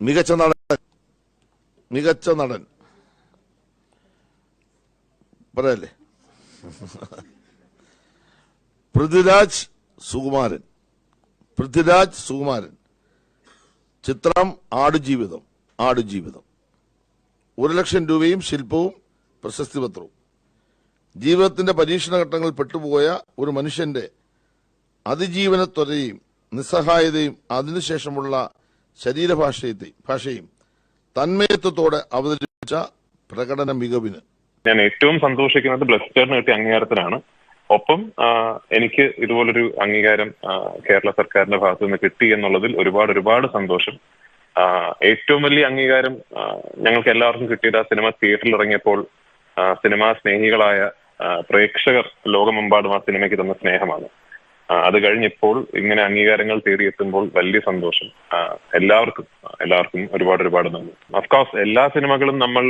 മികച്ച നടൻ. മികച്ച നടൻ. പറയല്ലേ? പൃഥ്വിരാജ് സുകുമാരൻ. പൃഥ്വിരാജ് സുകുമാരൻ. ചിത്രം ആടുജീവിതം ആടുജീവിതം. ഒരു ലക്ഷം രൂപയും ശില്പവും പ്രശസ്തി പത്രവും. ജീവിതത്തിന്റെ പരീക്ഷണ ഘട്ടങ്ങളിൽ പെട്ടുപോയ ഒരു മനുഷ്യന്റെ അതിജീവനത്വരയും നിസ്സഹായതയും അതിനുശേഷമുള്ള ശരീരഭാഷയത്തെയും ഭാഷയും തന്മയത്വത്തോടെ അവതരിപ്പിച്ച പ്രകടന മികവിന്. ഞാൻ ഏറ്റവും സന്തോഷിക്കുന്നത് ബ്ലസ്റ്റേറിന് കിട്ടിയ അംഗീകാരത്തിനാണ്. ഒപ്പം എനിക്ക് ഇതുപോലൊരു അംഗീകാരം കേരള സർക്കാരിന്റെ ഭാഗത്തു നിന്ന് കിട്ടി എന്നുള്ളതിൽ ഒരുപാട് ഒരുപാട് സന്തോഷം. ഏറ്റവും വലിയ അംഗീകാരം ഞങ്ങൾക്ക് എല്ലാവർക്കും കിട്ടിയത് ആ സിനിമ തിയേറ്ററിൽ ഇറങ്ങിയപ്പോൾ സിനിമാ സ്നേഹികളായ പ്രേക്ഷകർ ലോകമെമ്പാടും ആ സിനിമയ്ക്ക് തന്ന സ്നേഹമാണ്. അത് കഴിഞ്ഞിപ്പോൾ ഇങ്ങനെ അംഗീകാരങ്ങൾ തേടിയെത്തുമ്പോൾ വലിയ സന്തോഷം. എല്ലാവർക്കും എല്ലാവർക്കും ഒരുപാട് ഒരുപാട് നന്ദി. അഫ്കോഴ്സ് എല്ലാ സിനിമകളും നമ്മൾ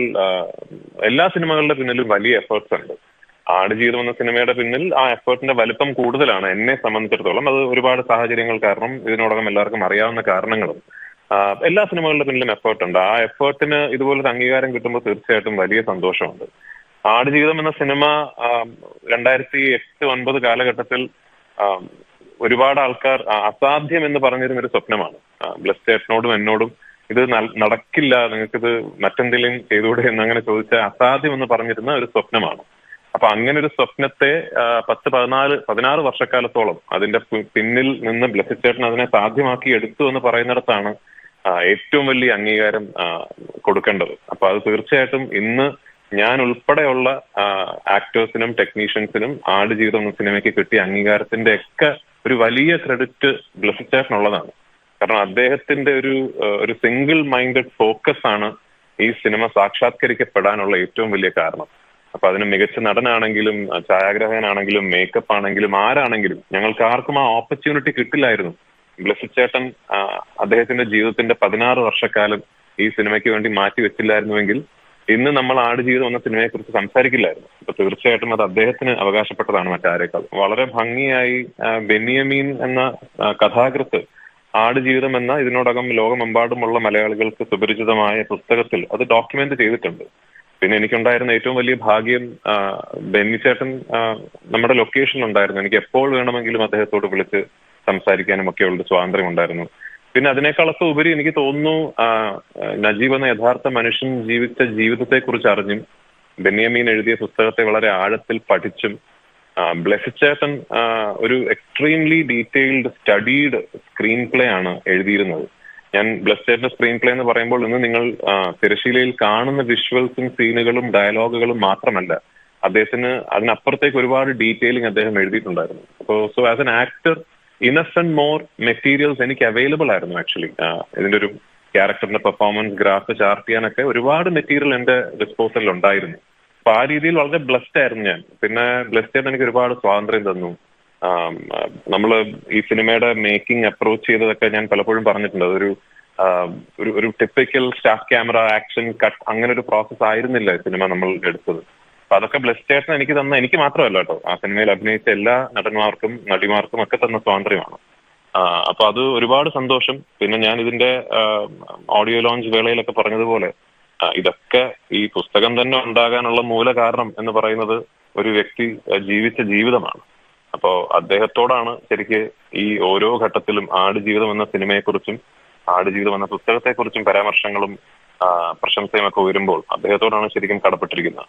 എല്ലാ സിനിമകളുടെ പിന്നിലും വലിയ എഫേർട്സ് ഉണ്ട്. ആടുജീവിതം എന്ന സിനിമയുടെ പിന്നിൽ ആ എഫേർട്ടിന്റെ വലിപ്പം കൂടുതലാണ് എന്നെ സംബന്ധിച്ചിടത്തോളം. അത് ഒരുപാട് സാഹചര്യങ്ങൾ കാരണം ഇതിനോടകം എല്ലാവർക്കും അറിയാവുന്ന കാരണങ്ങളും എല്ലാ സിനിമകളുടെ പിന്നിലും എഫേർട്ട് ഉണ്ട്. ആ എഫേർട്ടിന് ഇതുപോലൊരു അംഗീകാരം കിട്ടുമ്പോൾ തീർച്ചയായിട്ടും വലിയ സന്തോഷമുണ്ട്. ആടുജീവിതം എന്ന സിനിമ രണ്ടായിരത്തി എട്ട് ഒൻപത് കാലഘട്ടത്തിൽ ഒരുപാട് ആൾക്കാർ അസാധ്യം എന്ന് പറഞ്ഞിരുന്ന ഒരു സ്വപ്നമാണ് ബ്ലസ് ചേട്ടനോടും എന്നോടും ഇത് നടക്കില്ല നിങ്ങൾക്കിത് മറ്റെന്തെങ്കിലും ചെയ്തുകൂടെ എന്ന് അങ്ങനെ ചോദിച്ചാൽ അസാധ്യം എന്ന് പറഞ്ഞിരുന്ന ഒരു സ്വപ്നമാണ്. അപ്പൊ അങ്ങനെ ഒരു സ്വപ്നത്തെ പത്ത് പതിനാല് പതിനാറ് വർഷക്കാലത്തോളം അതിന്റെ പിന്നിൽ നിന്ന് ബ്ലസ്സിച്ചേട്ടൻ അതിനെ സാധ്യമാക്കി എടുത്തു എന്ന് പറയുന്നിടത്താണ് ഏറ്റവും വലിയ അംഗീകാരം കൊടുക്കേണ്ടത്. അപ്പൊ അത് തീർച്ചയായിട്ടും ഇന്ന് ഞാൻ ഉൾപ്പെടെയുള്ള ആക്ടേഴ്സിനും ടെക്നീഷ്യൻസിനും ആട് ജീവിതം എന്ന സിനിമയ്ക്ക് കിട്ടിയ അംഗീകാരത്തിന്റെ ഒക്കെ ഒരു വലിയ ക്രെഡിറ്റ് ബ്ലസ്സിച്ചേട്ടനുള്ളതാണ് കാരണം അദ്ദേഹത്തിന്റെ ഒരു ഒരു സിംഗിൾ മൈൻഡഡ് ഫോക്കസ് ആണ് ഈ സിനിമ സാക്ഷാത്കരിക്കപ്പെടാനുള്ള ഏറ്റവും വലിയ കാരണം. അപ്പൊ അതിന് മികച്ച നടനാണെങ്കിലും ഛായാഗ്രഹകനാണെങ്കിലും മേക്കപ്പ് ആണെങ്കിലും ആരാണെങ്കിലും ഞങ്ങൾക്ക് ആർക്കും ആ ഓപ്പർച്യൂണിറ്റി കിട്ടില്ലായിരുന്നു. ബ്ലസിച്ചേട്ടൻ അദ്ദേഹത്തിന്റെ ജീവിതത്തിന്റെ പതിനാറ് വർഷക്കാലം ഈ സിനിമയ്ക്ക് വേണ്ടി മാറ്റി വെച്ചില്ലായിരുന്നുവെങ്കിൽ ഇന്ന് നമ്മൾ ആടുജീവിതം എന്ന സിനിമയെ കുറിച്ച് സംസാരിക്കില്ലായിരുന്നു. അപ്പൊ തീർച്ചയായിട്ടും അത് അദ്ദേഹത്തിന് അവകാശപ്പെട്ടതാണ് മറ്റാരേക്കാൾ. വളരെ ഭംഗിയായി ബെന്നിയമീൻ എന്ന കഥാകൃത്ത് ആട് ജീവിതം എന്ന ഇതിനോടകം ലോകമെമ്പാടുമുള്ള മലയാളികൾക്ക് സുപരിചിതമായ പുസ്തകത്തിൽ അത് ഡോക്യുമെന്റ് ചെയ്തിട്ടുണ്ട്. പിന്നെ എനിക്കുണ്ടായിരുന്ന ഏറ്റവും വലിയ ഭാഗ്യം ബെന്നിച്ചേട്ടൻ ബെന്നി ചേട്ടൻ നമ്മുടെ ലൊക്കേഷനിൽ ഉണ്ടായിരുന്നു എനിക്ക് എപ്പോൾ വേണമെങ്കിലും അദ്ദേഹത്തോട് വിളിച്ച് സംസാരിക്കാനും ഒക്കെയുള്ള സ്വാതന്ത്ര്യം ഉണ്ടായിരുന്നു പിന്നെ അതിനേക്കാളൊക്കെ ഉപരി എനിക്ക് തോന്നുന്നു നജീബ് എന്ന യഥാർത്ഥ മനുഷ്യൻ ജീവിച്ച ജീവിതത്തെ കുറിച്ച് അറിഞ്ഞും ബെന്യാമീൻ എഴുതിയ പുസ്തകത്തെ വളരെ ആഴത്തിൽ പഠിച്ചും ബ്ലെസിച്ചേട്ടൻ ഒരു extremely detailed studied screenplay ആണ് എഴുതിയിരുന്നത്. ഞാൻ ബ്ലസ്റ്റേറിന്റെ സ്ക്രീൻ പ്ലേ എന്ന് പറയുമ്പോൾ ഇന്ന് നിങ്ങൾ തിരശീലയിൽ കാണുന്ന വിഷ്വൽസും സീനുകളും ഡയലോഗുകളും മാത്രമല്ല അദ്ദേഹത്തിന് അതിനപ്പുറത്തേക്ക് ഒരുപാട് ഡീറ്റെയിലിംഗ് അദ്ദേഹം എഴുതിയിട്ടുണ്ടായിരുന്നു. അപ്പോ so as an actor enough and more materials എനിക്ക് അവൈലബിൾ ആയിരുന്നു ആക്ച്വലി ഇതിന്റെ ഒരു ക്യാരക്ടറിന്റെ പെർഫോമൻസ് ഗ്രാഫ് ചാർട്ട് ചെയ്യാനൊക്കെ ഒരുപാട് മെറ്റീരിയൽ എന്റെ ഡിസ്പോസലിൽ ഉണ്ടായിരുന്നു. അപ്പൊ ആ രീതിയിൽ വളരെ ബ്ലസ്ഡ് ആയിരുന്നു ഞാൻ. പിന്നെ ബ്ലസ്ഡ് ആയിട്ട് എനിക്ക് ഒരുപാട് സ്വാതന്ത്ര്യം തന്നു. നമ്മൾ ഈ സിനിമയുടെ മേക്കിംഗ് അപ്രോച്ച് ചെയ്തതൊക്കെ ഞാൻ പലപ്പോഴും പറഞ്ഞിട്ടുണ്ട്. അതൊരു ഒരു ഒരു typical staff camera action cut അങ്ങനെ ഒരു പ്രോസസ് ആയിരുന്നില്ല സിനിമ നമ്മൾ എടുത്തത്. അപ്പൊ അതൊക്കെ ബ്ലസ് സ്റ്റേഷൻ എനിക്ക് തന്ന എനിക്ക് മാത്രമല്ല കേട്ടോ. ആ സിനിമയിൽ അഭിനയിച്ച എല്ലാ നടന്മാർക്കും നടിമാർക്കും ഒക്കെ തന്ന സ്വാതന്ത്ര്യമാണ്. അപ്പൊ അത് ഒരുപാട് സന്തോഷം. പിന്നെ ഞാൻ ഇതിന്റെ ഓഡിയോ ലോഞ്ച് വേളയിലൊക്കെ പറഞ്ഞതുപോലെ ഇതൊക്കെ ഈ പുസ്തകം തന്നെ ഉണ്ടാകാനുള്ള മൂല കാരണം എന്ന് പറയുന്നത് ഒരു വ്യക്തി ജീവിച്ച ജീവിതമാണ്. അപ്പോ അദ്ദേഹത്തോടാണ് ശരിക്ക് ഈ ഓരോ ഘട്ടത്തിലും ആടുജീവിതം എന്ന സിനിമയെക്കുറിച്ചും ആടുജീവിതം എന്ന പുസ്തകത്തെക്കുറിച്ചും പരാമർശങ്ങളും പ്രശംസയും ഒക്കെ ഉയരുമ്പോൾ അദ്ദേഹത്തോടാണ് ശരിക്കും കടപ്പെട്ടിരിക്കുന്നത്.